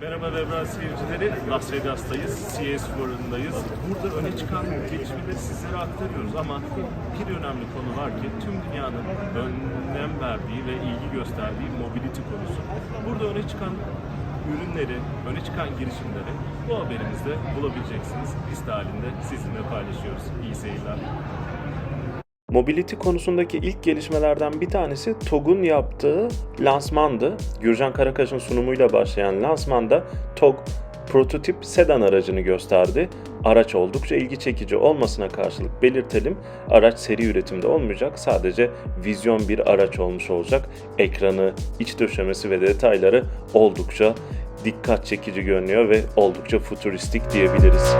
Merhaba Rebra seyircileri, Las Vegas'tayız, CES fuarındayız. Burada öne çıkan gelişmeleri sizlere aktarıyoruz ama bir önemli konu var ki tüm dünyanın önem verdiği ve ilgi gösterdiği mobility konusu. Burada öne çıkan ürünleri, öne çıkan girişimleri bu haberimizde bulabileceksiniz. Liste halinde sizinle paylaşıyoruz. İyi seyirler. Mobility konusundaki ilk gelişmelerden bir tanesi TOG'un yaptığı lansmandı. Gürcan Karakaş'ın sunumuyla başlayan lansmanda TOG prototip sedan aracını gösterdi. Araç oldukça ilgi çekici olmasına karşılık belirtelim. Araç seri üretimde olmayacak. Sadece vizyon bir araç olmuş olacak. Ekranı, iç döşemesi ve detayları oldukça dikkat çekici görünüyor ve oldukça futuristik diyebiliriz.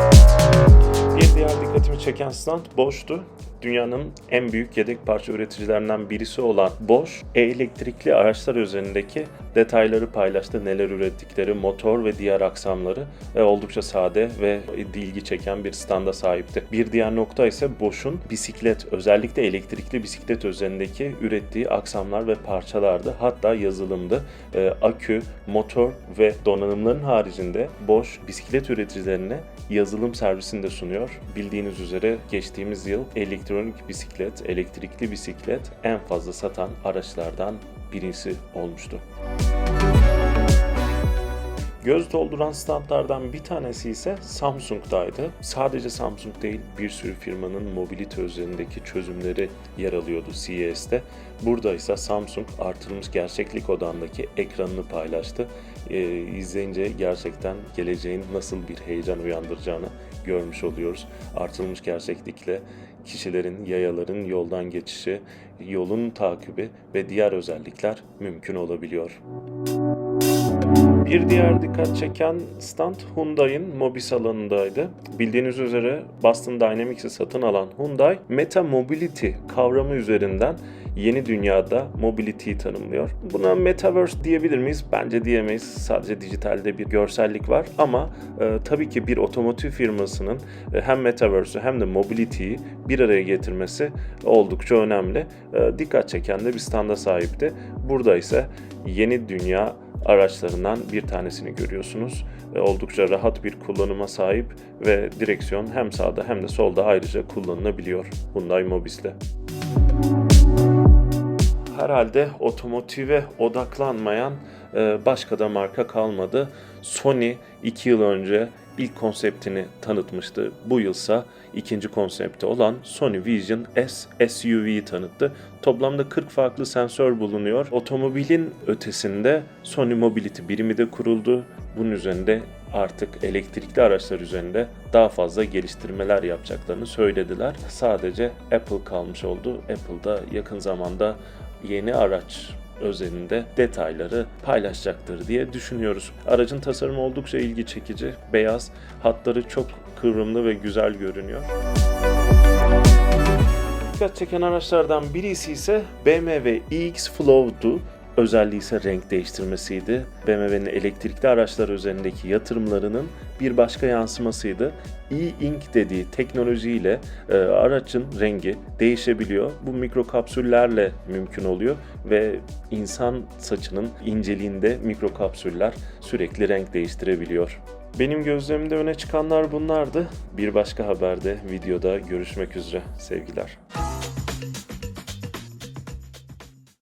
Bir diğer dikkatimi çeken stand Bosch'tu. Dünyanın en büyük yedek parça üreticilerinden birisi olan Bosch, elektrikli araçlar üzerindeki detayları paylaştı. Neler ürettikleri, motor ve diğer aksamları ve oldukça sade ve ilgi çeken bir standa sahipti. Bir diğer nokta ise Bosch'un bisiklet, özellikle elektrikli bisiklet üzerindeki ürettiği aksamlar ve parçalardı. Hatta yazılımdı. Ee, akü, motor ve donanımların haricinde Bosch bisiklet üreticilerine yazılım servisini de sunuyor. Bildiğiniz üzere geçtiğimiz yıl elektronik bisiklet, elektrikli bisiklet en fazla satan araçlardan birisi olmuştu. Göz dolduran standlardan bir tanesi ise Samsung'daydı. Sadece Samsung değil bir sürü firmanın mobilite üzerindeki çözümleri yer alıyordu CES'te. Burada ise Samsung artırılmış gerçeklik odağındaki ekranını paylaştı. Ee, izleyince gerçekten geleceğin nasıl bir heyecan uyandıracağını görmüş oluyoruz. Artırılmış gerçeklikle kişilerin, yayaların yoldan geçişi, yolun takibi ve diğer özellikler mümkün olabiliyor. Bir diğer dikkat çeken stand Hyundai'in Mobis alanındaydı. Bildiğiniz üzere Boston Dynamics'i satın alan Hyundai, Meta Mobility kavramı üzerinden yeni dünyada mobility'yi tanımlıyor. Buna metaverse diyebilir miyiz? Bence diyemeyiz. Sadece dijitalde bir görsellik var ama e, tabii ki bir otomotiv firmasının e, hem metaverse'ü hem de mobility'yi bir araya getirmesi oldukça önemli. E, dikkat çeken de bir standa sahipti. Burada ise yeni dünya araçlarından bir tanesini görüyorsunuz. Oldukça rahat bir kullanıma sahip ve direksiyon hem sağda hem de solda ayrıca kullanılabiliyor Hyundai Mobis'le. Herhalde otomotive odaklanmayan e, başka da marka kalmadı. Sony 2 yıl önce ilk konseptini tanıtmıştı. Bu yılsa ikinci konsepti olan Sony Vision S SUV'yi tanıttı. Toplamda 40 farklı sensör bulunuyor. Otomobilin ötesinde Sony Mobility birimi de kuruldu. Bunun üzerinde artık elektrikli araçlar üzerinde daha fazla geliştirmeler yapacaklarını söylediler. Sadece Apple kalmış oldu. Apple da yakın zamanda yeni araç özelinde detayları paylaşacaktır diye düşünüyoruz. Aracın tasarımı oldukça ilgi çekici. Beyaz, hatları çok kıvrımlı ve güzel görünüyor. Dikkat çeken araçlardan birisi ise BMW iX Flow'du. Özelliği ise renk değiştirmesiydi. BMW'nin elektrikli araçlar üzerindeki yatırımlarının bir başka yansımasıydı. E-Ink dediği teknolojiyle e, aracın rengi değişebiliyor. Bu mikro kapsüllerle mümkün oluyor ve insan saçının inceliğinde mikro kapsüller sürekli renk değiştirebiliyor. Benim gözlemimde öne çıkanlar bunlardı. Bir başka haberde, videoda görüşmek üzere. Sevgiler.